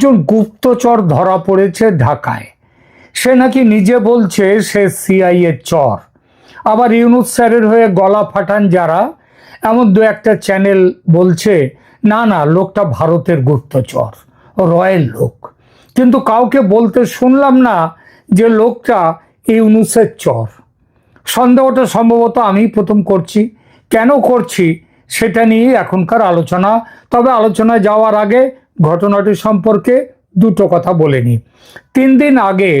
একজন গুপ্তচর ধরা পড়েছে ঢাকায়। সে নাকি নিজে বলছে সে সিআইএ চর। আবার ইউনুস স্যারের হয়ে গলা ফাটান যারা, এমন দু একটা চ্যানেল বলছে, না না, লোকটা ভারতের গুপ্তচর, রয়েল লোক। কিন্তু কাউকে বলতে শুনলাম না যে লোকটা ইউনুসের চর। সন্দেহটা সম্ভবত আমি প্রথম করছি। কেন করছি, সেটা নিয়ে এখনকার আলোচনা। তবে আলোচনায় যাওয়ার আগে ঘটনাটি সম্পর্কে দুটো কথা বলে নিই। তিন দিন আগে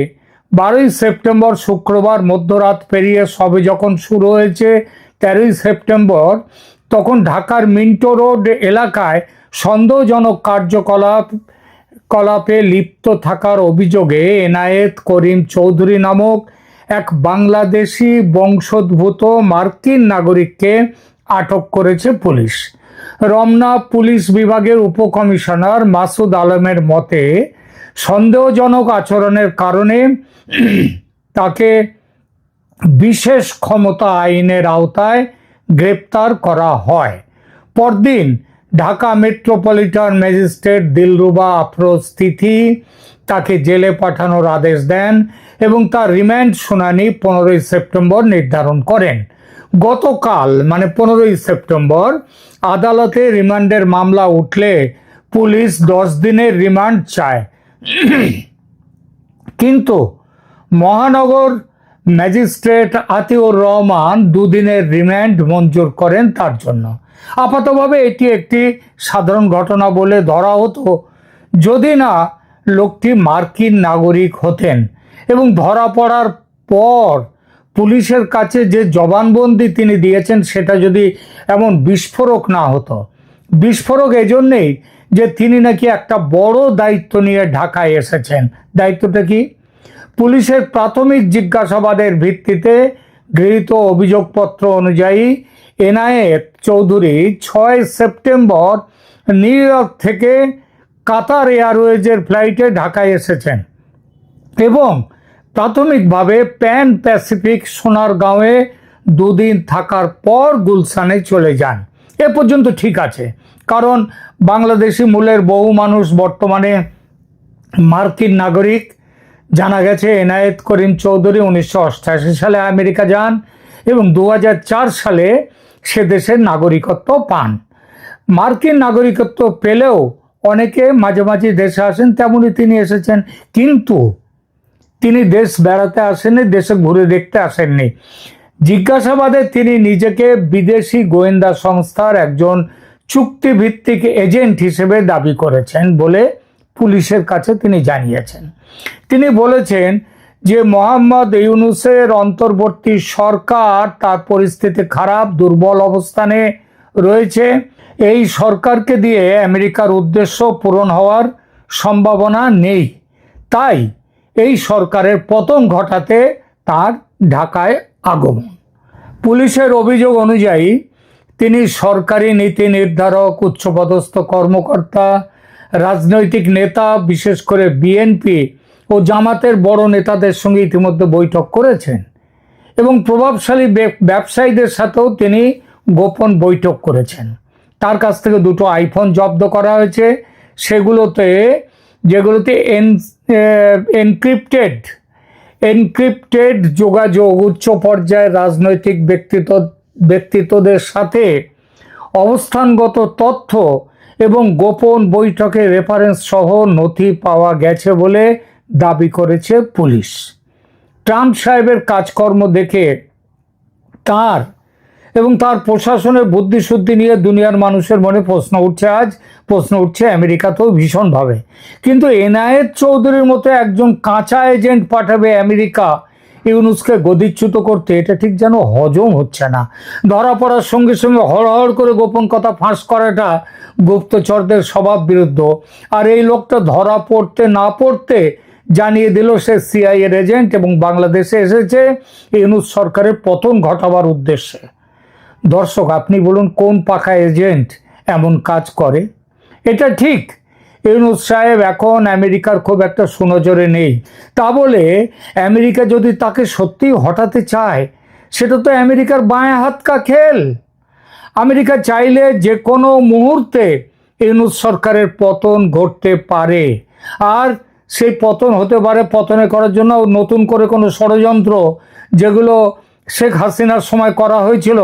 বারোই সেপ্টেম্বর শুক্রবার মধ্যরাত পেরিয়ে সবে যখন শুরু হয়েছে তেরোই সেপ্টেম্বর, তখন ঢাকার মিন্টো রোড এলাকায় সন্দেহজনক কার্যকলাপ, কলাপে লিপ্ত থাকার অভিযোগে এনায়েত করিম চৌধুরী নামক এক বাংলাদেশি বংশোদ্ভূত মার্কিন নাগরিককে আটক করেছে পুলিশ। রমনা পুলিশ বিভাগের উপকমিশনার মাসুদ আলমের মতে, সন্দেহজনক আচরণের কারণে তাকে বিশেষ ক্ষমতা আইনের আওতায় গ্রেপ্তার করা হয়। পরদিন ঢাকা মেট্রোপলিটন ম্যাজিস্ট্রেট দিলরুবা আফরোজ তিথি তাকে জেলে পাঠানোর আদেশ দেন এবং তার রিমান্ড শুনানি পনেরোই সেপ্টেম্বর নির্ধারণ করেন। গতকাল মানে পনেরোই সেপ্টেম্বর, আদালতে রিমান্ডের মামলা উঠলে পুলিশ দশ দিনের রিমান্ড চায়। কিন্তু মহানগর ম্যাজিস্ট্রেট আতিউর রহমান দুদিনের রিমান্ড মঞ্জুর করেন তার জন্য। আপাতভাবে এটি একটি সাধারণ ঘটনা বলে ধরা হতো। যদি না, লোকটি মার্কিন নাগরিক হতেন এবং ধরা পড়ার পর পুলিশের কাছে যে জবানবন্দি তিনি দিয়েছেন সেটা যদি এমন বিস্ফোরক না হতো। বিস্ফোরক এজন্যেই যে তিনি নাকি একটা বড় দায়িত্ব নিয়ে ঢাকায় এসেছেন। দায়িত্বটা কি? পুলিশের প্রাথমিক জিজ্ঞাসাবাদের ভিত্তিতে গৃহীত অভিযোগপত্র অনুযায়ী এনআইএফ চৌধুরী ছয় সেপ্টেম্বর নিউ ইয়র্ক থেকে কাতার এয়ারওয়েজের ফ্লাইটে ঢাকায় এসেছেন এবং প্রাথমিকভাবে প্যান প্যাসিফিক সোনারগাঁওয়ে দুদিন থাকার পর গুলশানে চলে যান। এ পর্যন্ত ঠিক আছে, কারণ বাংলাদেশি মূলের বহু মানুষ বর্তমানে মার্কিন নাগরিক। জানা গেছে, এনায়েত করিম চৌধুরী উনিশশো সালে আমেরিকা যান এবং দু হাজার চার সালে সে দেশের নাগরিকত্ব পান। মার্কিন নাগরিকত্ব পেলেও অনেকে মাঝে মাঝে দেশে আসেন, তেমনই তিনি এসেছেন। কিন্তু তিনি দেশ বেড়াতে আসেননি, দেশে ঘুরে দেখতে আসেননি। জিজ্ঞাসাবাদে তিনি নিজেকে বিদেশি গোয়েন্দা সংস্থার একজন চুক্তিভিত্তিক এজেন্ট হিসেবে দাবি করেছেন বলে পুলিশের কাছে তিনি জানিয়েছেন। তিনি বলেছেন যে মোহাম্মদ ইউনুসের অন্তর্বর্তী সরকার তার পরিস্থিতি খারাপ, দুর্বল অবস্থানে রয়েছে। এই সরকারকে দিয়ে আমেরিকার উদ্দেশ্য পূরণ হওয়ার সম্ভাবনা নেই। তাই এই সরকারের পতন ঘটাতে তার ঢাকায় আগমন। পুলিশের অভিযোগ অনুযায়ী, তিনি সরকারি নীতি নির্ধারক, উচ্চপদস্থ কর্মকর্তা, রাজনৈতিক নেতা, বিশেষ করে বিএনপি ও জামাতের বড় নেতাদের সঙ্গে ইতিমধ্যে বৈঠক করেছেন এবং প্রভাবশালী ব্যবসায়ীদের সাথেও তিনি গোপন বৈঠক করেছেন। তার কাছ থেকে দুটো আইফোন জব্দ করা হয়েছে। সেগুলোতে, যেগুলোতে এন এনক্রিপ্টেড এনক্রিপ্টেড যোগাযোগ উচ্চ পর্যায়ের রাজনৈতিক ব্যক্তিত্ব, ব্যক্তিত্বদের সাথে অবস্থানগত তথ্য এবং গোপন বৈঠকে রেফারেন্স সহ নথি পাওয়া গেছে বলে দাবি করেছে পুলিশ। ট্রাম্প সাহেবের কাজকর্ম দেখে তার এবং তার প্রশাসনের বুদ্ধিশুদ্ধি নিয়ে দুনিয়ার মানুষের মনে প্রশ্ন উঠছে আজ। প্রশ্ন উঠছে আমেরিকাতেও ভীষণভাবে। কিন্তু এনায়েত চৌধুরীর মতো একজন কাঁচা এজেন্ট পাঠাবে আমেরিকা ইউনুসকে গদিচ্যুত করতে, এটা ঠিক যেন হজম হচ্ছে না। ধরা পড়ার সঙ্গে সঙ্গে হড়হড় করে গোপন কথা ফাঁস করাটা গুপ্তচরদের স্বভাব বিরুদ্ধ। আর এই লোকটা ধরা পড়তে না পড়তে জানিয়ে দিল সে সিআইএর এজেন্ট এবং বাংলাদেশে এসেছে ইউনুস সরকারের পতন ঘটাবার উদ্দেশ্যে। দর্শক, আপনি বলুন কোন পাখা এজেন্ট এমন কাজ করে? এটা ঠিক। ইউনুস সাহেব এখন আমেরিকার খুব একটা সুনজরে নেই। তা বলে আমেরিকা যদি তাকে সত্যি হটাতে চায়, সেটা তো আমেরিকার বাঁয়ে হাত কা খেল। আমেরিকা চাইলে যে কোনো মুহূর্তে ইউনুস সরকারের পতন ঘটতে পারে। আর সেই পতন হতে পারে পতনে করার জন্য নতুন করে কোনো ষড়যন্ত্র, যেগুলো শেখ হাসিনার সময় করা হয়েছিল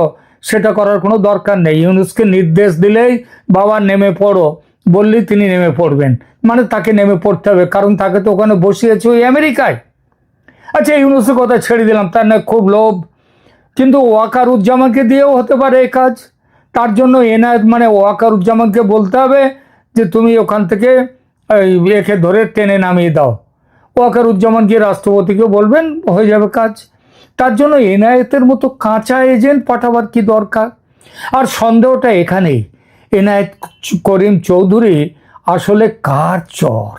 সেটা করার কোনো দরকার নেই। ইউনুসকে নির্দেশ দিলেই বাবা নেমে পড়ো, বললেই তিনি নেমে পড়বেন। মানে তাকে নেমে পড়তে হবে, কারণ তাকে তো ওখানে বসিয়েছে ওই আমেরিকায়। আচ্ছা ইউনুসের কথা ছেড়ে দিলাম, তার না খুব লোভ। কিন্তু ওয়াকার ওয়াকারুজ্জামানকে দিয়েও হতে পারে এই কাজ। তার জন্য এনায়েত মানে ওয়াকার ওয়াকারুজ্জামানকে বলতে হবে যে, তুমি ওখান থেকে একে ধরে টেনে নামিয়ে দাও। ওয়াকারুজ্জামান গিয়ে রাষ্ট্রপতিকে বলবেন, হয়ে যাবে কাজ। তার জন্য এনায়েতের মতো কাঁচা এজেন্ট পাঠাবার কি দরকার? আর সন্দেহটা এখানেই। এনায়েত করিম চৌধুরী আসলে কার চর?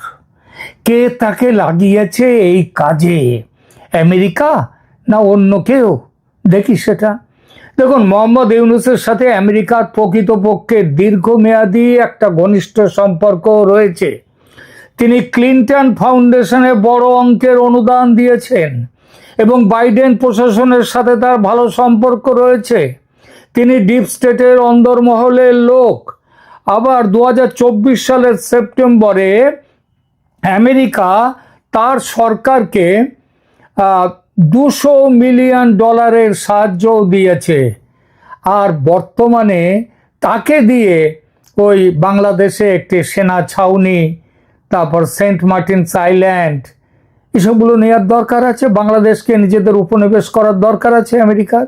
কে তাকে লাগিয়েছে এই কাজে? আমেরিকা না অন্য কেউ? দেখি সেটা। দেখুন, মোহাম্মদ ইউনুসের সাথে আমেরিকার প্রকৃতপক্ষে দীর্ঘমেয়াদী একটা ঘনিষ্ঠ সম্পর্ক রয়েছে। তিনি ক্লিন্টন ফাউন্ডেশনে বড় অঙ্কের অনুদান দিয়েছেন। এবং বাইডেন প্রশাসনের সাথে তার ভালো সম্পর্ক রয়েছে। তিনি ডিপ স্টেটের অন্দরমহলের লোক। আবার দু হাজার চব্বিশ সালের সেপ্টেম্বরে আমেরিকা তার সরকারকে দুশো মিলিয়ন ডলারের সাহায্যও দিয়েছে। আর বর্তমানে তাকে দিয়ে ওই বাংলাদেশে একটি সেনা ছাউনি, তারপর সেন্ট মার্টিনস আইল্যান্ড এসবগুলো নেওয়ার দরকার আছে, বাংলাদেশকে নিজেদের উপনিবেশ করার দরকার আছে আমেরিকার।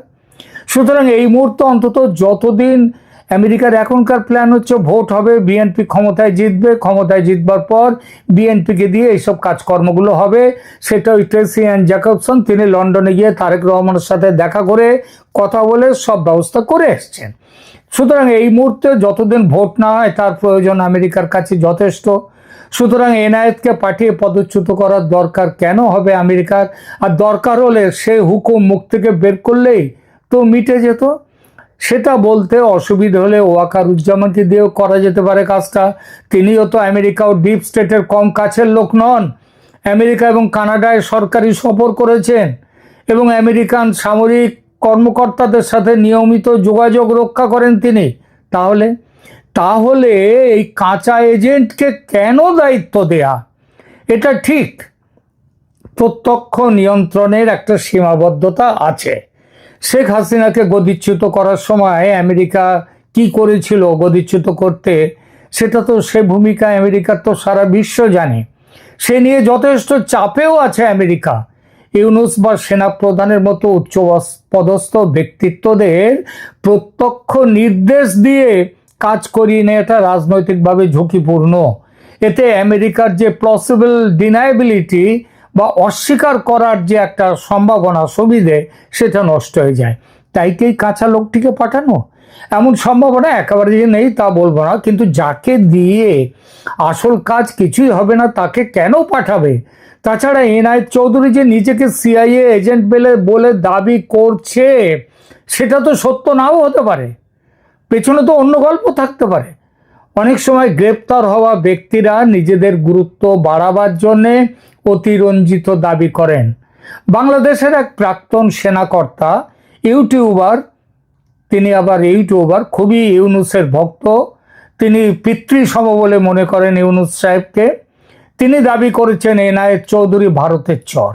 সুতরাং এই মুহূর্তে অন্তত যতদিন আমেরিকার এখনকার প্ল্যান হচ্ছে ভোট হবে বিএনপি ক্ষমতায় জিতবে, ক্ষমতায় জিতবার পর বিএনপিকে দিয়ে এইসব কাজকর্মগুলো হবে। সেটা ওই ট্রেসি অ্যান্ড জ্যাকবসন তিনি লন্ডনে গিয়ে তারেক রহমানের সাথে দেখা করে কথা বলে সব ব্যবস্থা করে এসছেন। সুতরাং এই মুহূর্তে যতদিন ভোট না হয়, তার প্রয়োজন আমেরিকার কাছে যথেষ্ট। সুতরাং এনায়েতকে পাঠিয়ে পদচ্যুত করার দরকার কেন হবে আমেরিকার? আর দরকার হলে সে হুকুম মুখ থেকে বের করলেই তো মিটে যেত। সেটা বলতে অসুবিধা হলে ওয়াকারুজ্জামানকে দিয়েও করা যেতে পারে কাজটা। তিনিও তো আমেরিকা ও ডিপ স্টেটের কম কাছের লোক নন। আমেরিকা এবং কানাডায় সরকারি সফর করেছেন এবং আমেরিকান সামরিক কর্মকর্তাদের সাথে নিয়মিত যোগাযোগ রক্ষা করেন তিনি। তাহলে তাহলে এই কাঁচা এজেন্টকে কেন দায়িত্ব দেয়া? এটা ঠিক। প্রত্যক্ষ নিয়ন্ত্রণের একটা সীমাবদ্ধতা আছে। শেখ হাসিনাকে গদিচ্যুত করার সময় আমেরিকা কি করেছিল গদিচ্যুত করতে, সেটা তো সে ভূমিকা আমেরিকার তো সারা বিশ্ব জানে। সে নিয়ে যথেষ্ট চাপেও আছে আমেরিকা। ইউনুস বা সেনাপ্রধানের মতো উচ্চ পদস্থ ব্যক্তিত্বদের প্রত্যক্ষ নির্দেশ দিয়ে কাজ করিয়ে নেওয়াটা রাজনৈতিকভাবে ঝুঁকিপূর্ণ। এতে আমেরিকার যে পসিবল ডিনাইবিলিটি বা অস্বীকার করার যে একটা সম্ভাবনা সুবিধে সেটা নষ্ট হয়ে যায়। তাই কি কাঁচা লোকটিকে পাঠানো? এমন সম্ভাবনা একেবারে যে নেই তা বলব না, কিন্তু যাকে দিয়ে আসল কাজ কিছুই হবে না, তাকে কেন পাঠাবে? তাছাড়া এনআই চৌধুরী যে নিজেকে সিআইএ এজেন্ট বলে বলে দাবি করছে, সেটা তো সত্য নাও হতে পারে। পেছনে তো অন্য গল্প থাকতে পারে। অনেক সময় গ্রেপ্তার হওয়া ব্যক্তিরা নিজেদের গুরুত্ব বাড়াবার জন্যে অতিরঞ্জিত দাবি করেন। বাংলাদেশের এক প্রাক্তন সেনাকর্তা, ইউটিউবার, তিনি আবার ইউটিউবার, খুবই ইউনুসের ভক্ত, তিনি পিতৃসম বলে মনে করেন ইউনুস সাহেবকে। তিনি দাবি করেছেন, এনায়েত চৌধুরী ভারতের চর।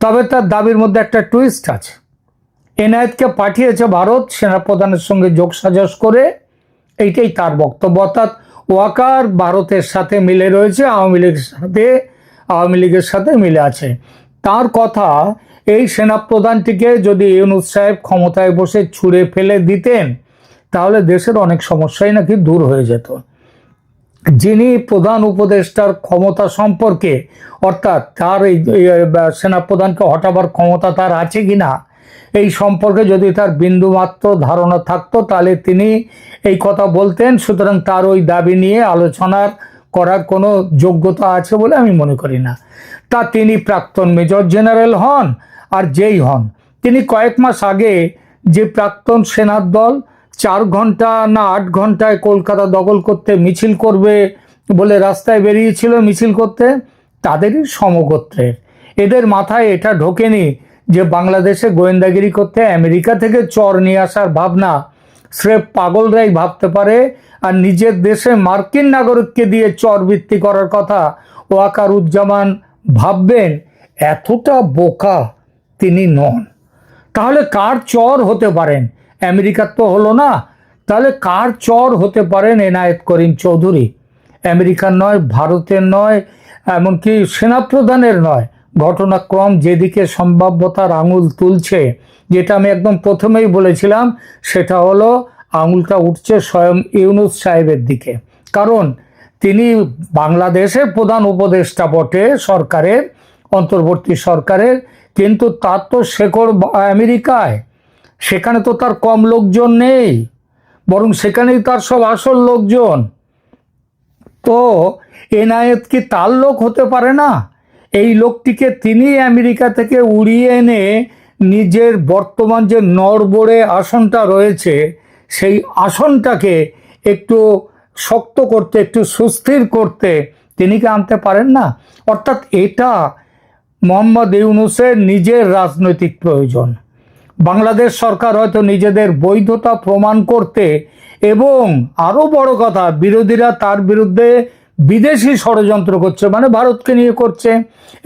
তবে তার দাবির মধ্যে একটা টুইস্ট আছে। এনায়েতকে পাঠিয়েছে ভারত, সেনাপ্রধানের সঙ্গে যোগ সাজস করে। এইটাই তার বক্তব্য। অর্থাৎ ওয়াকার ভারতের সাথে মিলে রয়েছে, আওয়ামী লীগের সাথে, আওয়ামী লীগের সাথে মিলে আছে। তার কথা, এই সেনাপ্রধানটিকে যদি ইউনুস সাহেব ক্ষমতায় বসে ছুঁড়ে ফেলে দিতেন, তাহলে দেশের অনেক সমস্যাই নাকি দূর হয়ে যেত। যিনি প্রধান উপদেষ্টার ক্ষমতা সম্পর্কে, অর্থাৎ তার এই সেনাপ্রধানকে হটাবার ক্ষমতা তার আছে কি না এই সম্পর্কে যদি তার বিন্দুমাত্র ধারণা থাকতো, তাহলে তিনি এই কথা বলতেন। সুতরাং তার ওই দাবি নিয়ে আলোচনার করার কোনো যোগ্যতা আছে বলে আমি মনে করি না। তা তিনি প্রাক্তন মেজর জেনারেল হন আর যেই হন। তিনি কয়েক মাস আগে যে প্রাক্তন সেনার দল চার ঘণ্টা না আট ঘন্টায় কলকাতা দখল করতে মিছিল করবে বলে রাস্তায় বেরিয়েছিল মিছিল করতে, তাদেরই সমগোত্রের। এদের মাথায় এটা ঢোকেনি যে বাংলাদেশে গোয়েন্দাগিরি করতে আমেরিকা থেকে চর নিয়ে আসার ভাবনা, স্রেফ পাগলরাই ভাবতে পারে আর নিজের দেশে মার্কিন নাগরিককে দিয়ে চর বৃত্তি করার কথা ওয়াকারুজ্জামান ভাববেন, এতটা বোকা তিনি নন। তাহলে কার চর হতে পারেন? আমেরিকার তো হলো না। তাহলে কার চর হতে পারেন এনায়েত করিম চৌধুরী? আমেরিকার নয়, ভারতের নয়, এমনকি সেনাপ্রধানের নয়। ঘটনাক্রম যেদিকে সম্ভাব্যতার আঙুল তুলছে, যেটা আমি একদম প্রথমেই বলেছিলাম, সেটা হলো আঙুলটা উঠছে স্বয়ং ইউনুস সাহেবের দিকে। কারণ তিনি বাংলাদেশের প্রধান উপদেষ্টা বটে সরকারের, অন্তর্বর্তী সরকারের, কিন্তু তার তো শেকড় আমেরিকায়, সেখানে তো তার কম লোকজন নেই, বরং সেখানেই তার সব আসল লোকজন। তো এনায়েত কি তার লোক হতে পারে না? এই লোকটিকে তিনি আমেরিকা থেকে উড়িয়ে এনে নিজের বর্তমান যে নড়বড়ে আসনটা রয়েছে, সেই আসনটাকে একটু শক্ত করতে, একটু সুস্থির করতে তিনি কি আনতে পারেন না? অর্থাৎ এটা মোহাম্মদ ইউনুসের নিজের রাজনৈতিক প্রয়োজন। বাংলাদেশ সরকার হয়তো নিজেদের বৈধতা প্রমাণ করতে এবং আরও বড় কথা, বিরোধীরা তার বিরুদ্ধে বিদেশি ষড়যন্ত্র করছে মানে ভারতকে নিয়ে করছে।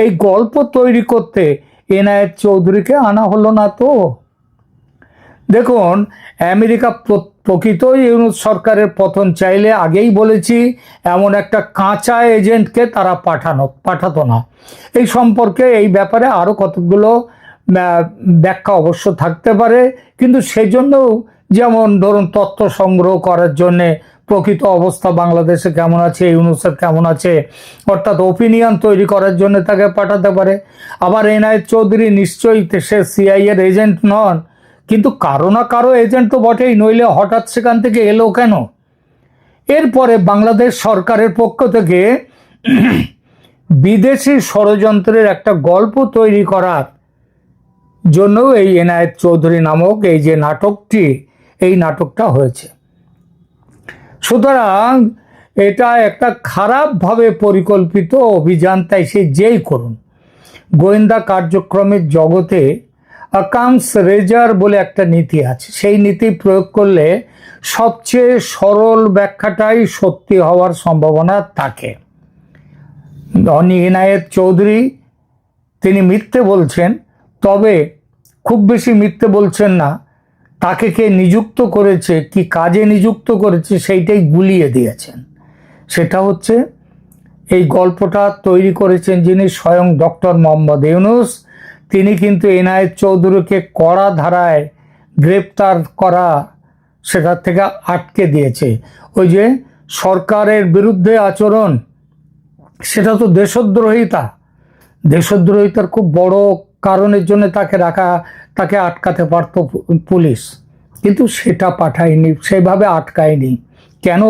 এই গল্প তৈরি করতে এনায়েত চৌধুরীকে আনা হলো না তো। দেখুন, আমেরিকা প্রকৃত ইউনুস সরকারের পতন চাইলে আগেই বলেছি, এমন একটা কাঁচা এজেন্টকে তারা পাঠানো, পাঠাতো না। এই সম্পর্কে এই ব্যাপারে আরও কতগুলো ব্যাখ্যা অবশ্য থাকতে পারে। কিন্তু সেজন্যও যেমন ধরুন তথ্য সংগ্রহ করার জন্যে প্রকৃত অবস্থা বাংলাদেশে কেমন আছে? ইউনুসের কেমন আছে? অর্থাৎ ওপিনিয়ন তৈরি করার জন্য তাকে পাঠাতে পারে। আবার এনআই চৌধুরী নিশ্চয়ই সে এর এজেন্ট নন। কিন্তু কারও না কারও এজেন্ট তো বটেই, নইলে হঠাৎ সেখান থেকে এলো কেন? এরপরে বাংলাদেশ সরকারের পক্ষ থেকে বিদেশি ষড়যন্ত্রের একটা গল্প তৈরি করার জন্য এই এনায়েত চৌধুরী নামক এই যে নাটকটি, এই নাটকটা হয়েছে। সুতরাং এটা একটা খারাপভাবে পরিকল্পিত অভিযান, তাই সে যেই করুন। গোয়েন্দা কার্যক্রমের জগতে অ্যাকাউন্টস রেজার বলে একটা নীতি আছে। সেই নীতি প্রয়োগ করলে সবচেয়ে সরল ব্যাখ্যাটাই সত্যি হওয়ার সম্ভাবনা থাকে। অনি এনায়েত চৌধুরী, তিনি মিথ্যে বলছেন, তবে খুব বেশি মিথ্যে বলছেন না। তাকে কে নিযুক্ত করেছে, কি কাজে নিযুক্ত করেছে, সেইটাই গুলিয়ে দিয়েছেন। সেটা হচ্ছে এই গল্পটা তৈরি করেছেন যিনি স্বয়ং ডক্টর মোহাম্মদ ইউনুস। তিনি কিন্তু এনায়েত চৌধুরীকে কড়া ধারায় গ্রেপ্তার করা সেটা থেকে আটকে দিয়েছে। ওই যে সরকারের বিরুদ্ধে আচরণ, সেটা তো দেশদ্রোহিতা দেশদ্রোহিতার খুব বড় কারণের জন্য তাকে রাখা তাকে আটকাতে পারত পুলিশ। কিন্তু সেটা পাঠায়নি, সেভাবে আটকায়নি। কেন?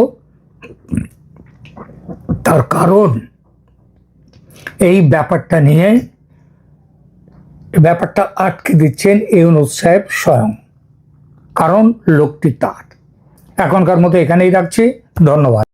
তার কারণ? এই ব্যাপারটা নিয়ে ব্যাপারটা আটকে দিচ্ছেন ইউনুস সাহেব স্বয়ং। কারণ লোকটি তার। এখনকার মতো এখানেই রাখছি। ধন্যবাদ।